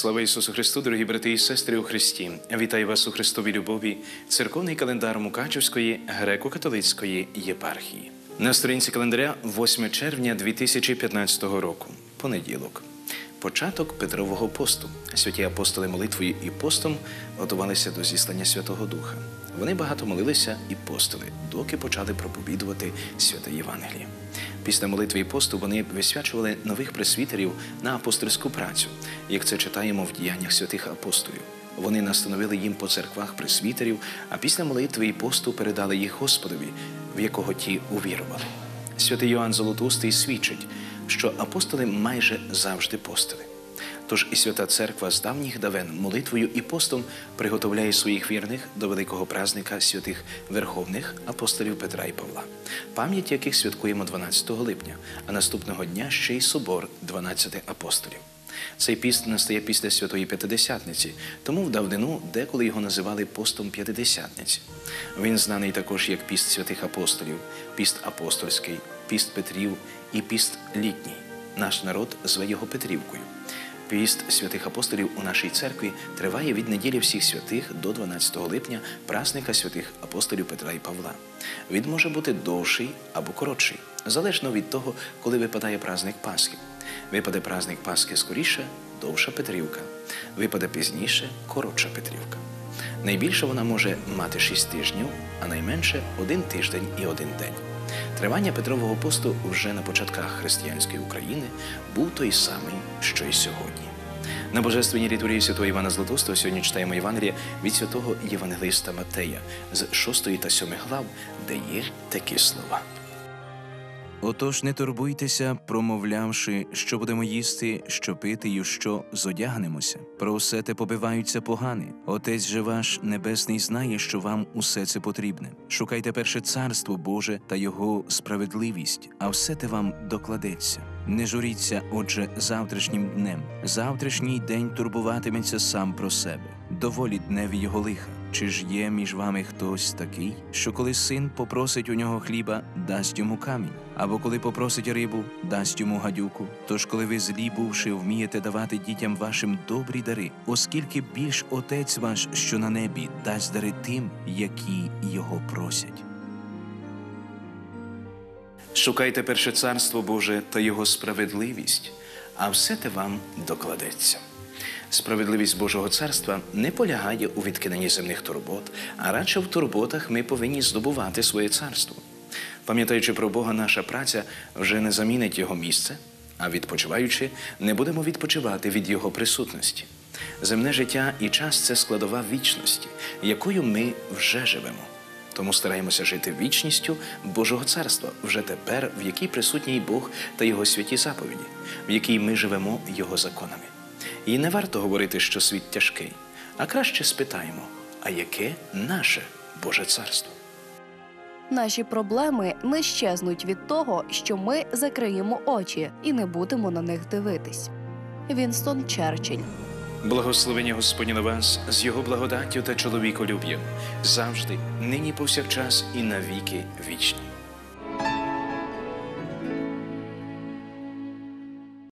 Слава Ісусу Христу, дорогі брати і сестри у Христі! Вітаю вас у Христовій любові, церковний календар Мукачівської греко-католицької єпархії. На сторінці календаря 8 червня 2015 року, понеділок. Початок Петрового посту. Святі апостоли молитвою і постом готувалися до зіслання Святого Духа. Вони багато молилися і постили, доки почали проповідувати святе Євангеліє. Після молитви і посту вони висвячували нових пресвітерів на апостольську працю, як це читаємо в діяннях святих апостолів. Вони настановили їм по церквах пресвітерів, а після молитви і посту передали їх Господові, в якого ті увірували. Святий Йоанн Золотоустий свідчить, що апостоли майже завжди постили. Тож і свята церква з давніх давен молитвою і постом приготовляє своїх вірних до великого празника святих верховних апостолів Петра і Павла, пам'ять яких святкуємо 12 липня, а наступного дня ще й собор 12 апостолів. Цей піст настає після Святої П'ятидесятниці, тому в давнину деколи його називали постом П'ятидесятниці. Він знаний також як піст святих апостолів, піст апостольський, піст Петрів і піст літній. Наш народ зве його Петрівкою. Піст святих апостолів у нашій церкві триває від неділі всіх святих до 12 липня, празника святих апостолів Петра і Павла. Він може бути довший або коротший, залежно від того, коли випадає праздник Пасхи. Випаде праздник Пасхи скоріше, довша Петрівка. Випаде пізніше, коротша Петрівка. Найбільше вона може мати 6 тижнів, а найменше один тиждень і один день. Тривання Петрового посту вже на початках християнської України був той самий, що й сьогодні. На божественній літургії святого Івана Златоустого сьогодні читаємо Євангелія від святого Євангелиста Матея з 6 та 7 глав, де є такі слова. Отож не турбуйтеся, промовлявши, що будемо їсти, що пити у що зодягнемося. Про усе те побиваються погани. Отець же ваш небесний знає, що вам усе це потрібне. Шукайте перше царство Боже та його справедливість, а все те вам докладеться. Не журіться, отже, завтрашнім днем. Завтрашній день турбуватиметься сам про себе. Доволі дневі його лиха. Чи ж є між вами хтось такий, що коли син попросить у нього хліба, дасть йому камінь, або коли попросить рибу, дасть йому гадюку? Тож, коли ви злі бувши, вмієте давати дітям вашим добрі дари, оскільки більш отець ваш, що на небі, дасть дари тим, які його просять. Шукайте перше царство Боже та його справедливість, а все те вам докладеться. Справедливість Божого царства не полягає у відкиненні земних турбот, а радше в турботах ми повинні здобувати своє царство. Пам'ятаючи про Бога, наша праця вже не замінить Його місце, а відпочиваючи, не будемо відпочивати від Його присутності. Земне життя і час це складова вічності, якою ми вже живемо. Тому стараємося жити вічністю Божого царства вже тепер, в якій присутній Бог та Його святі заповіді, в якій ми живемо Його законами. І не варто говорити, що світ тяжкий, а краще спитаємо, а яке наше Боже царство? Наші проблеми не щезнуть від того, що ми закриємо очі і не будемо на них дивитись. Вінстон Черчилль Благословення Господні на вас з Його благодаттю та чоловіколюб'ям завжди, нині повсякчас і навіки вічні.